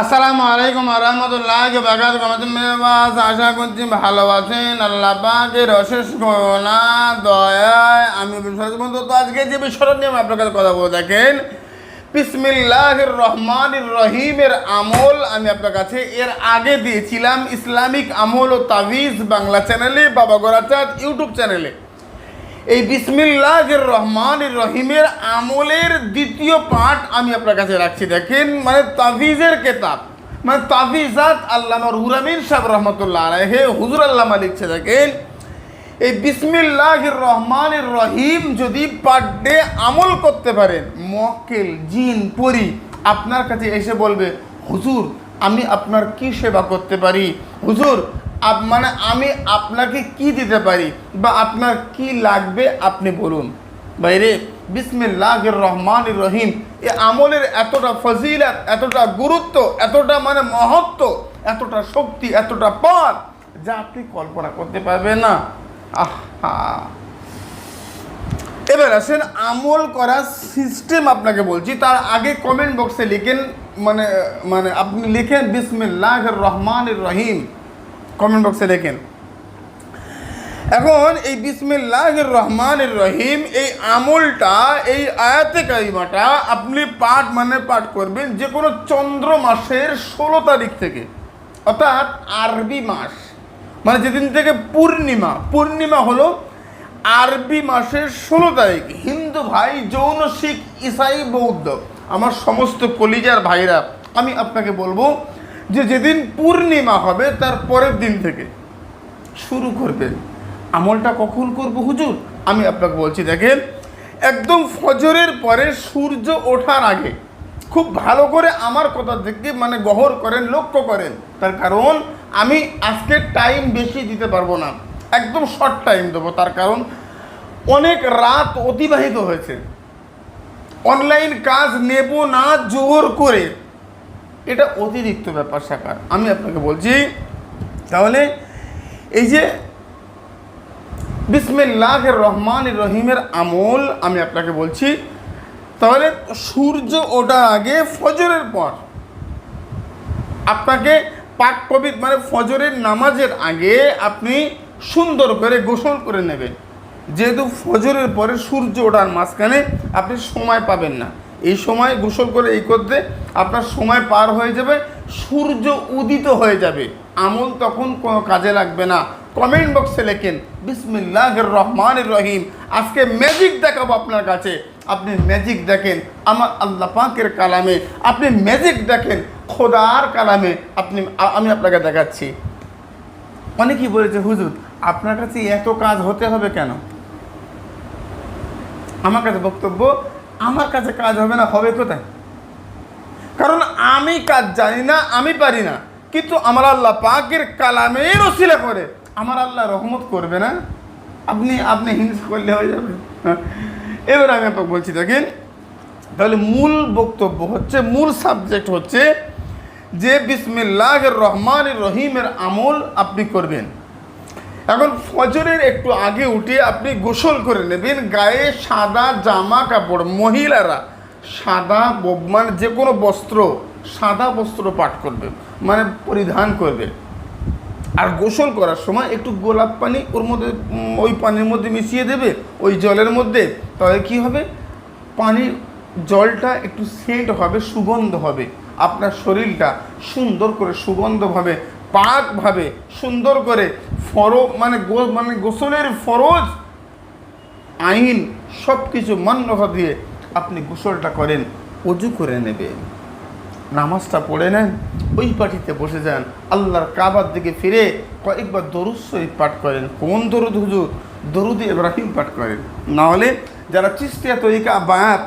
আসসালামু আলাইকুম আরহামতুল্লাহ বাগাত আশা করছি ভালো আছেন। আল্লাহ পাকের অশেষ করোনা দয়ায়, আমি বন্ধু। তো আজকে যে বিষয়টা নিয়ে আপনার কাছে কথা বলে দেখেন বিসমিল্লাহ রহমান রহিমের আমল আমি আপনার কাছে এর আগে দিয়েছিলাম। ইসলামিক আমল ও তাবিজ বাংলা চ্যানেলে বাবা গোরাচাঁদ ইউটিউব চ্যানেলে। এই বিসমিল্লাহ রহমান রহিমের আমলের দ্বিতীয় পাঠ আমি আপনার কাছে রাখছি। দেখেন মানে তাবিজের কেতাব মানে তাবিজাত আল্লামা রুরামিন সাহেব রহমতুল্লাহ আলাইহে, হুজুর আল্লামা লিখছে দেখেন, এই বিসমিল্লাহ রহমান রহিম যদি পার ডে আমল করতে পারেন, মক্কেল, জিন, পরি, আপনার কাছে এসে বলবে, হুজুর, আমি আপনার কি সেবা করতে পারি? হুজুর মানে আমি আপনাকে কি দিতে পারি বা আপনার কি লাগবে আপনি বলুন। বাইরে বিসমিল্লাহ রহমান রহিম এ আমলের এতটা ফজিলত, এতটা গুরুত্ব, এতটা মানে মহত্ব, এতটা শক্তি, এতটা পথ যা আপনি কল্পনা করতে পারবেন না। আহা। এবার আসেন, আমল করার সিস্টেম আপনাকে বলছি। তার আগে কমেন্ট বক্সে লিখেন মানে মানে আপনি লিখেন বিসমিল্লাহ রহমান রহিম কমেন্ট বক্সে লেখেন এখন এই বিসমিল্লাহ রহমান রহিম এই আমলটা, এই আয়াতে কারিমাটা আপনি পাঠ মানে পাঠ করবেন যে কোনো চন্দ্র মাসের ষোলো তারিখ থেকে, অর্থাৎ আরবি মাস। মানে যেদিন থেকে পূর্ণিমা পূর্ণিমা হলো আরবি মাসের ষোলো তারিখ, হিন্দু ভাই, যৌন, শিখ, ইসাই, বৌদ্ধ, আমার সমস্ত কলিজার ভাইরা, আমি আপনাকে বলব যে যেদিন পূর্ণিমা হবে, তার পরের দিন থেকে শুরু করবে। আমলটা কখন করব হুজুর? আমি আপনাকে বলছি, দেখেন, একদম ফজরের পরে সূর্য ওঠার আগে খুব ভালো করে আমার কথা থেকে মানে গহর করেন, লক্ষ্য করেন। তার কারণ, আমি আজকে টাইম বেশি দিতে পারব না। একদম শর্ট টাইম দেবো। তার কারণ, অনেক রাত অতিবাহিত হয়েছে। অনলাইন কাজ নেব না জোর করে। এটা অতিরিক্ত ব্যাপার স্যাপার আমি আপনাকে বলছি, তাহলে এই যে বিসমিল্লাহ রহমান রহিমের আমল আমি আপনাকে বলছি, তাহলে সূর্য ওঠার আগে ফজরের পর আপনাকে পাক পবিত্র মানে ফজরের নামাজের আগে আপনি সুন্দর করে গোসল করে নেবেন। যেহেতু ফজরের পরে সূর্য ওঠার মাঝখানে আপনি সময় পাবেন না। এই সময় গোসল করে এই করতে আপনার সময় পার হয়ে যাবে, সূর্য উদিত হয়ে যাবে। আমল তখন কোনো কাজে লাগবে না। কমেন্ট বক্সে লেখেন বিসমিল্লাহ রহমান রহিম। আজকে ম্যাজিক দেখাবো আপনার কাছে। আপনি ম্যাজিক দেখেন, আমার আল্লাহ পাকের কালামে। আপনি ম্যাজিক দেখেন, খোদার কালামে। আপনি, আমি আপনাকে দেখাচ্ছি। অনেকেই বলেছে, হুজুর, আপনার কাছে এত কাজ হতে হবে কেন? আমার কাছে বক্তব্য আমার কাছে কাজ হবে না, হবে কোথায়? কারণ আমি কাজ জানি না, আমি পারি না। কিন্তু আমার আল্লাহ পাকের কালামের ওসিলা করে। আমার আল্লাহ রহমত করবে না। আপনি আপনি হিংস করলে হয়ে যাবে। এবার আমি আপনাকে বলছি, দেখেন, তাহলে মূল বক্তব্য হচ্ছে, মূল সাবজেক্ট হচ্ছে যে বিসমিল্লাহ রহমান রহিমের আমল আপনি করবেন। এখন ফজরের একটু আগে উঠে আপনি গোসল করে নেবেন। গায়ে সাদা জামা কাপড়, মহিলারা সাদা মানে যে কোনো বস্ত্র, সাদা বস্ত্র পাঠ করবে মানে পরিধান করবে। আর গোসল করার সময় একটু গোলাপ পানি ওর মধ্যে ওই পানির মধ্যে মিশিয়ে দেবে, ওই জলের মধ্যে। তাহলে কি হবে? পানির জলটা একটু সেন্ট হবে, সুগন্ধ হবে। আপনার শরীরটা সুন্দর করে সুগন্ধভাবে, পাকভাবে সুন্দর করে ফর মানে মানে গোসলের ফরজ, আইন সব কিছু মান্যতা দিয়ে আপনি গোসলটা করেন, অজু করে নেবেন। নামাজটা পড়ে নেন, ওই পাটিতে বসে যান, আল্লাহর কাবার দিকে ফিরে কয়েকবার দরুদ শরীফ পাঠ করেন। কোন দরুদ হুজুর? দরুদ ইব্রাহিম পাঠ করেন। না হলে যারা চিস্তিয়া তরিকা বায়াত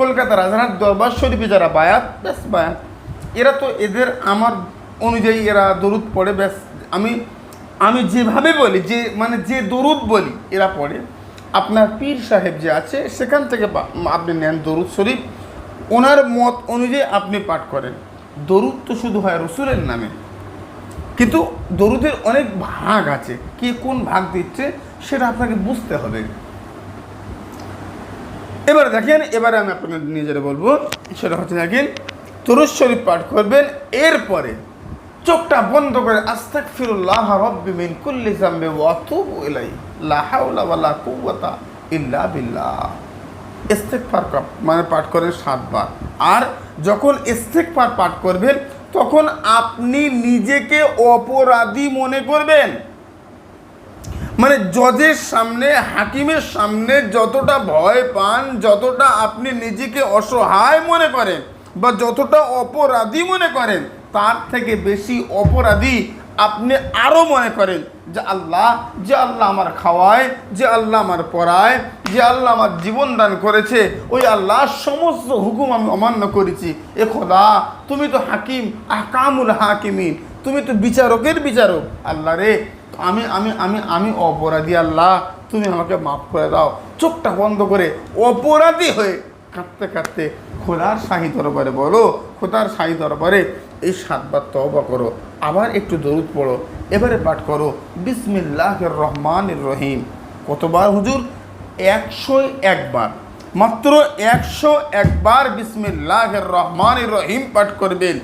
কলকাতা রাজারহাট দরবার শরীফে যারা বায়াত, ব্যাস বায়াত। এরা তো এদের আমার অনুযায়ী এরা দরুদ পড়ে, ব্যাস। আমি আমি যেভাবে বলি, যে মানে যে দরুদ বলি, এরা পড়ে। আপনার পীর সাহেব যে আছে, সেখান থেকে আপনি নেন দরুদ শরীফ। ওনার মত অনুযায়ী আপনি পাঠ করেন। দরুদ তো শুধু হয় রসুলের নামে। কিন্তু দরুদের অনেক ভাগ আছে। কে কোন ভাগ দিচ্ছে, সেটা আপনাকে বুঝতে হবে। এবার দেখেন, এবারে আমি আপনাকে নিয়ে যেটা বলব, সেটা হচ্ছে দেখেন তুরুজ শরীফ পাঠ করবেন, এরপরে চোখটা বন্ধ করে আস্তাক ফিরুল্লাহ রব্বি মিন কুল্লি জামবে ওয়া তুবু ইলাই লা হাওলা ওয়ালা কুওয়াতা ইল্লা বিল্লাহ। ইস্তেকফার মানে পাঠ করেন সাতবার। আর যখন ইস্তেকফার পাঠ করবেন, তখন আপনি নিজেকে অপরাধী মনে করবেন। মানে জজের সামনে, হাকিমের সামনে যতটা ভয় পান, যতটা আপনি নিজেকে অসহায় মনে করেন বা যতটা অপরাধী মনে করেন তার থেকে বেশি অপরাধী আপনি আরও মনে করেন যে আল্লাহ যে আল্লাহ আমার খাওয়ায়, যে আল্লাহ আমার পড়ায়, যে আল্লাহ আমার জীবন দান করেছে, ওই আল্লাহ সমস্ত হুকুম আমি অমান্য করেছি। এ খোদা, তুমি তো হাকিম আকামুল হাকিমিন। তুমি তো বিচারকের বিচারক। আল্লাহ রে, আমি আমি আমি আমি অপরাধী আল্লাহ, তুমি আমাকে মাফ করে দাও। চোখটা বন্ধ করে অপরাধী হয়ে কাঁদতে কাঁদতে খোদার শাহী দরবারে বলো, খোদার শাহী দরবারে এই সাতবার তওবা করো, আবার একটু দরুদ পড়ো, এবারে পাঠ করো বিসমিল্লাহ রহমান রহিম। কতবার হুজুর? একশো একবার। মাত্র একশো একবার বিসমিল্লাহ রহমান রহিম পাঠ করবেন।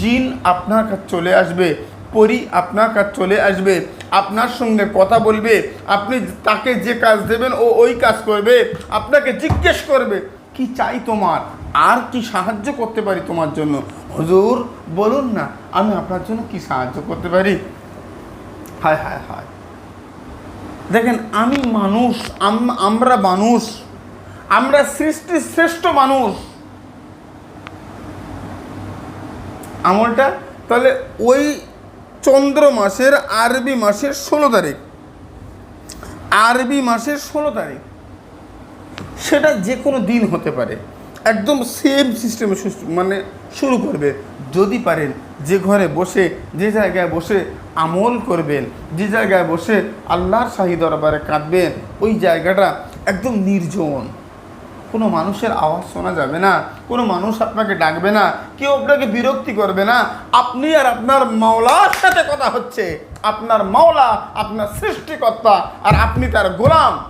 জিন আপনার কাছে চলে আসবে, পরি আপনার কাছে চলে আসবে, আপনার সঙ্গে কথা বলবে, আপনি তাকে যে কাজ দেবেন ও ওই কাজ করবে, আপনাকে জিজ্ঞেস করবে, কি চাই তোমার? আর কি সাহায্য করতে পারি তোমার জন্য? হুজুর, বলুন না, আমি আপনার জন্য কি সাহায্য করতে পারি? হায় হায় হায়। দেখেন, আমি মানুষ, আম- আমরা মানুষ, আমরা সৃষ্টির শ্রেষ্ঠ মানুষ। আমলটা, তাহলে ওই চন্দ্র মাসের আরবি মাসের ষোলো তারিখ। আরবি মাসের ষোলো তারিখ। সেটা যে কোনো দিন হতে পারে। একদম সেম সিস্টেমে মানে শুরু করবে। যদি পারেন যে ঘরে বসে, যে জায়গায় বসে আমল করবেন, যে জায়গায় বসে আল্লাহর শাহী দরবারে কাঁদবেন, ওই জায়গাটা একদম নির্জন। কোনো মানুষের আওয়াজ শোনা যাবে না, কোনো মানুষ আপনাকে ডাকবে না, কেউ আপনাকে বিরক্তি করবে না। আপনি আর আপনার মাওলার সাথে কথা হচ্ছে। আপনার মাওলা, আপনার সৃষ্টিকর্তা, আর আপনি তার গোলাম।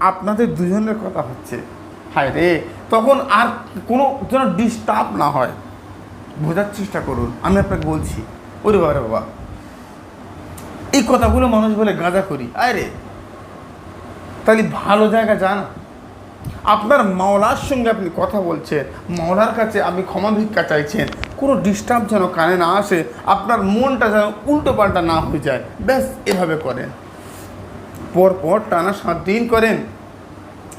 আপনাদের দুজনের কথা হচ্ছে। হায় রে। তখন আর কোনো যেন ডিস্টার্ব না হয়। বোঝার চেষ্টা করুন, আমি আপনাকে বলছি, ওরে বাবা বাবা। এই কথাগুলো মানুষ বলে গাঁজা করি, আয় রে। তাহলে ভালো জায়গা যান। আপনার মাওলার সঙ্গে আপনি কথা বলছেন, মাওলার কাছে আপনি ক্ষমা ভিক্ষা চাইছেন, কোনো ডিস্টার্ব যেন কানে না আসে, আপনার মনটা যেন উল্টো পাল্টা না হয়ে যায়। ব্যাস, এভাবে করেন। পর পর টানা সাত দিন করেন।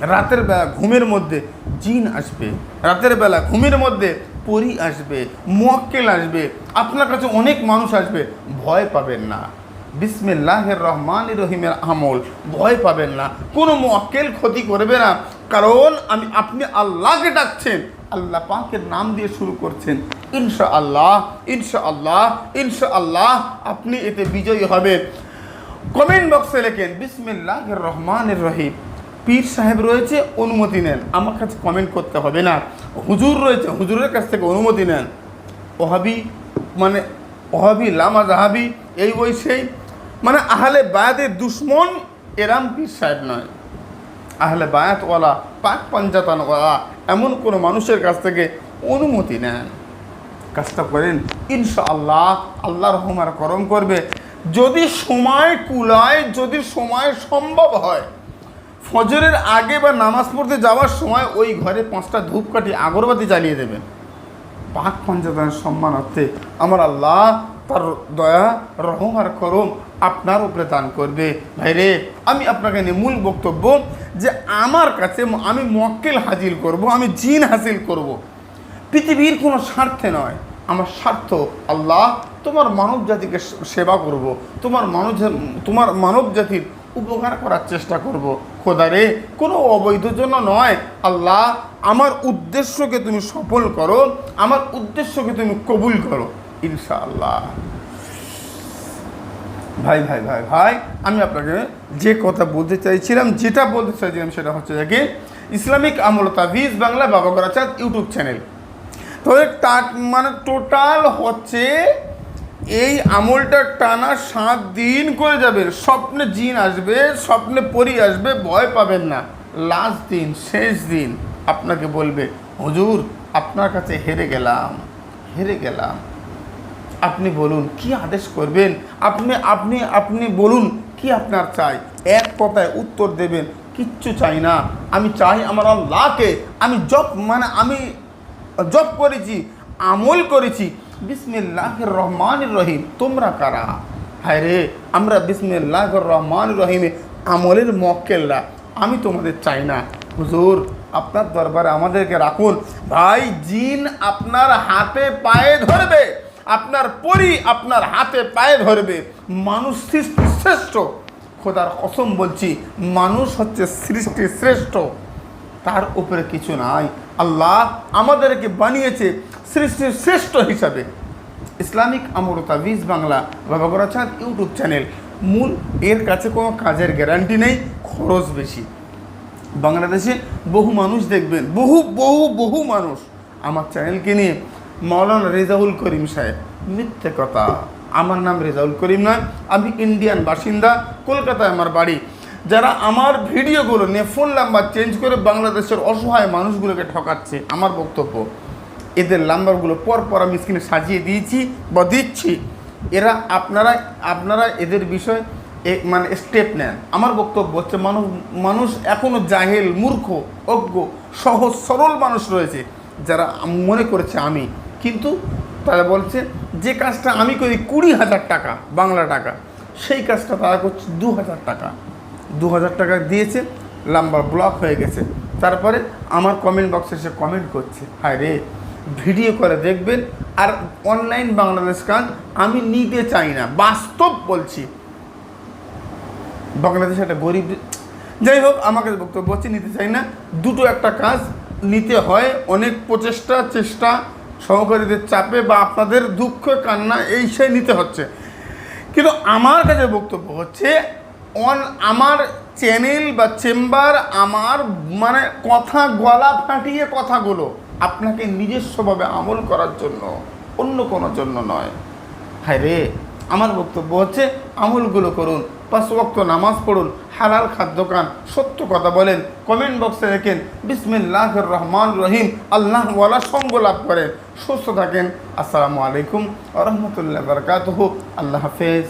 রাতের বেলা ঘুমের মধ্যে জিন আসবে, রাতের বেলা ঘুমের মধ্যে পরি আসবে, মোয়াক্কেল আসবে, আপনার কাছে অনেক মানুষ আসবে, ভয় পাবেন না। বিসমিল্লাহের রহমান রহিমের আমল, ভয় পাবেন না। কোনো মোয়াক্কেল ক্ষতি করবে না, কারণ আমি, আপনি আল্লাহকে ডাকছেন, আল্লাহ পাকের নাম দিয়ে শুরু করছেন। ইনশা আল্লাহ ইনশা আল্লাহ ইনশা আল্লাহ আপনি এতে বিজয়ী হবেন। কমেন্ট বক্সে লেখেন বিসমিল্লাহ রহমানের রহিম। পীর সাহেব রয়েছে, অনুমতি নেন। আমার কাছে কমেন্ট করতে হবে না। হুজুর রয়েছে, হুজুরের কাছ থেকে অনুমতি নেন। ওহাবি মানে ওহাবি, লামা জাহাবি, এই ওই সেই। মানে আহলে বায়াতের দুশ্মন এরাম পীর সাহেব নয়। আহলে বায়াতওয়ালা, পাক পঞ্চাতনওয়ালা এমন কোনো মানুষের কাছ থেকে অনুমতি নেন। কাজটা করেন ইনশা আল্লাহ আল্লাহ রহমার করম করবে। যদি সময় কুলায়, যদি সময় সম্ভব হয় ফজরের আগে বা নামাজ পড়তে যাওয়ার সময় ওই ঘরে পাঁচটা ধূপকাঠি আগরবাতি জ্বালিয়ে দেবেন পাক পঞ্চায়েতের সম্মানার্থে আমার আল্লাহ তার দয়া, রহম আর করম আপনার উপরে দান করবে ভাই রে আমি আপনাকে নিয়ে মূল বক্তব্য যে আমার কাছে আমি মক্কেল হাজির করব, আমি জিন হাসিল করব। পৃথিবীর কোনো স্বার্থে নয়, আমার স্বার্থ আল্লাহ তোমার মানব জাতিকে সেবা করব। তোমার মানব তোমার মানব জাতির উপকার করার চেষ্টা করব। খোদারে, কোনো অবৈধ জন্য নয়। আল্লাহ, আমার উদ্দেশ্যকে তুমি সফল করো, আমার উদ্দেশ্যকে তুমি কবুল করো, ইনশাআল্লাহ। ভাই ভাই ভাই ভাই, আমি আপনাকে যে কথা বলতে চাইছিলাম, যেটা বলতে চাইছিলাম সেটা হচ্ছে যে ইসলামিক আমল তাভিজ বাংলা বাবা করাচাঁদ ইউটিউব চ্যানেল। তো তা মানে টোটাল হচ্ছে এই আমলটা টানা সাত দিন করে যাবেন। স্বপ্নে জিন আসবে, স্বপ্নে পরি আসবে, ভয় পাবেন না। লাস্ট দিন, শেষ দিন আপনাকে বলবে, হুজুর, আপনার কাছে হেরে গেলাম হেরে গেলাম। আপনি বলুন, কি আদেশ করবেন? আপনি আপনি আপনি বলুন, কি আপনার চাই? এক কথায় উত্তর দেবেন, কিচ্ছু চাই না। আমি চাই আমার আল্লাহকে। আমি জব মানে আমি জব করেছি, আমল করেছি। বিসমিল্লাহ রহমান রহিম। তোমরা কারা? হায় রে আমরা বিসমিল্লাহ রহমান রহিমে। আমলের মক্কেল্লা আমি তোমাদের চাই না। হুজুর, আপনার দরবারে আমাদেরকে রাখুন। ভাই, জিন আপনার হাতে পায়ে ধরবে। আপনার পরি আপনার হাতে পায়ে ধরবে। মানুষ সৃষ্টি শ্রেষ্ঠ। খোদার কসম বলছি, মানুষ হচ্ছে সৃষ্টি শ্রেষ্ঠ। তার উপরে কিছু নাই। আল্লাহ আমাদেরকে বানিয়েছে। সৃষ্টির শ্রেষ্ঠ হিসাবে ইসলামিক আমরতা বিজ বাংলা বাবা গোরাচাঁদ ইউটিউব চ্যানেল। মূল, এর কাছে কোনো কাজের গ্যারান্টি নেই, খরচ বেশি। বাংলাদেশে বহু মানুষ দেখবেন, বহু বহু বহু মানুষ আমার চ্যানেলকে নিয়ে। মৌলানা রেজাউল করিম সাহেব, মিথ্যে কথা। আমার নাম রেজাউল করিম নয়, আমি ইন্ডিয়ান বাসিন্দা, কলকাতায় আমার বাড়ি। যারা আমার ভিডিওগুলো নিয়ে ফোন নাম্বার চেঞ্জ করে বাংলাদেশের অসহায় মানুষগুলোকে ঠকাচ্ছে, আমার বক্তব্য। এদের নাম্বারগুলো পর পর আমি স্ক্রিনে সাজিয়ে দিয়েছি বা দিচ্ছি। এরা আপনারা আপনারা এদের বিষয় মানে স্টেপ নেন। আমার বক্তব্য হচ্ছে, মানুষ মানুষ এখনও জাহেল, মূর্খ, অজ্ঞ, সহজ, সরল মানুষ রয়েছে, যারা মনে করেছে আমি। কিন্তু তারা বলছে, যে কাজটা আমি করি কুড়ি হাজার টাকা, বাংলা টাকা, সেই কাজটা তারা করছে দু হাজার টাকা। দু হাজার টাকা দিয়েছে লাম্বার ব্লক হয়ে গেছে। তারপরে আমার কমেন্ট বক্সে সে কমেন্ট করছে হায় রে ভিডিও করে দেখবেন। আর অনলাইন বাংলাদেশ কাজ আমি নিতে চাই না, বাস্তব বলছি। বাংলাদেশে একটা গরিব যাই হোক, আমাকে বক্তব্য হচ্ছে নিতে চাই না। দুটো একটা কাজ নিতে হয়, অনেক প্রচেষ্টা, চেষ্টা সহকারীদের চাপে বা আপনাদের দুঃখ, কান্না, এই সে নিতে হচ্ছে। কিন্তু আমার কাছে বক্তব্য হচ্ছে, অন আমার চ্যানেল বা চেম্বার আমার মানে কথা গলা ফাটিয়ে কথাগুলো আপনাকে নিজস্বভাবে আমল করার জন্য, অন্য কোনো জন্য নয়। হায় রে, আমার বক্তব্য হচ্ছে আমলগুলো করুন, পাঁচ ওয়াক্ত নামাজ পড়ুন, হালাল খাদ্য খান, সত্য কথা বলেন কমেন্ট বক্সে রেখেন বিসমিল্লাহ রহমান রহিম, আল্লাহ ওয়ালা সঙ্গ লাভ করেন, সুস্থ থাকেন। আসসালামু আলাইকুম রহমতুল্লাহ বরকাতহ। আল্লাহ হাফেজ।